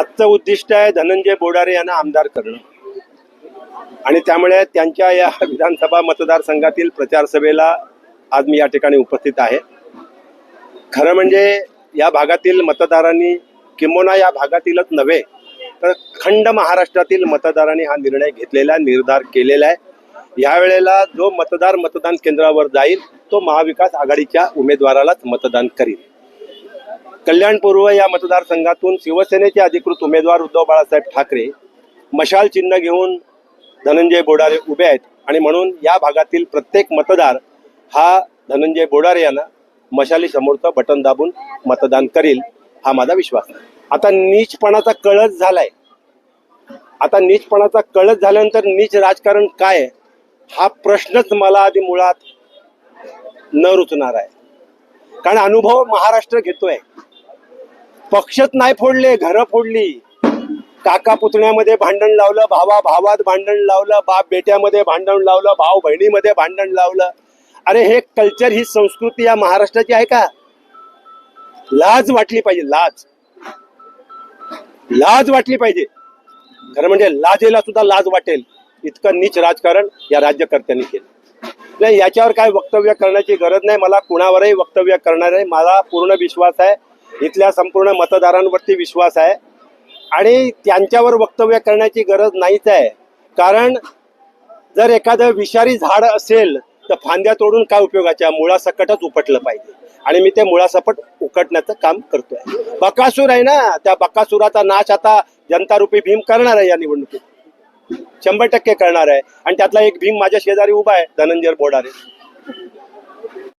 आजचं उद्दिष्ट आहे धनंजय बोडारे यांना आमदार करणं. आणि त्यामुळे त्यांच्या या विधानसभा मतदारसंघातील प्रचार सभेला आज मी या ठिकाणी उपस्थित आहे. खरं म्हणजे या भागातील मतदारांनी किंबोना या भागातीलच नव्हे तर खंड महाराष्ट्रातील मतदारांनी हा निर्णय घेतलेला आहे, निर्धार केलेला आहे. यावेळेला जो मतदार मतदान केंद्रावर जाईल तो महाविकास आघाडीच्या उमेदवारालाच मतदान करील कल्याणपूर्व या मतदारसंघातून शिवसेनेचे अधिकृत उमेदवार उद्धव बाळासाहेब ठाकरे मशाल चिन्ह घेऊन धनंजय बोडारे उभे आहेत. आणि म्हणून या भागातील प्रत्येक मतदार हा धनंजय बोडारे यांना मशाली समोरचं बटन दाबून मतदान करील हा माझा विश्वास आता नीचपणाचा कळस झालाय. आता नीचपणाचा कळस झाल्यानंतर नीच राजकारण काय आहे? हा प्रश्नच मला आधी मुळात न रुचणार आहे. कारण अनुभव महाराष्ट्र घेतोय. पक्षच नाही फोडले घरं फोडली. काका पुतण्यामध्ये भांडण लावलं भावा भावात भांडण लावलं बाप बेट्यामध्ये भांडण लावलं भाऊ बहिणीमध्ये भांडण लावलं. अरे हे कल्चर ही संस्कृती या महाराष्ट्राची आहे का? लाज वाटली पाहिजे लाज. लाज वाटली पाहिजे. खरं म्हणजे लाजेला सुद्धा लाज वाटेल. इतकं नीच राजकारण या राज्यकर्त्यांनी केलं. नाही याच्यावर काय वक्तव्य करण्याची गरज नाही. मला कुणावरही वक्तव्य करणार आहे मला पूर्ण विश्वास आहे. इथल्या संपूर्ण मतदारांवरती विश्वास आहे. आणि त्यांच्यावर वक्तव्य करण्याची गरज नाहीच आहे. कारण जर एखादं विषारी झाड असेल तर फांद्या तोडून काय उपयोगाच्या? मुळासकटच उपटलं पाहिजे. आणि मी ते मुळासकट उकटण्याचं काम करतोय. बकासूर आहे ना? त्या बकासुराचा नाश आता जनतारूपी भीम करणार आहे या निवडणुकीत. शंभर टक्के करणार आहे. आणि त्यातला एक भीम माझ्या शेजारी उभा आहे धनंजय बोडारे.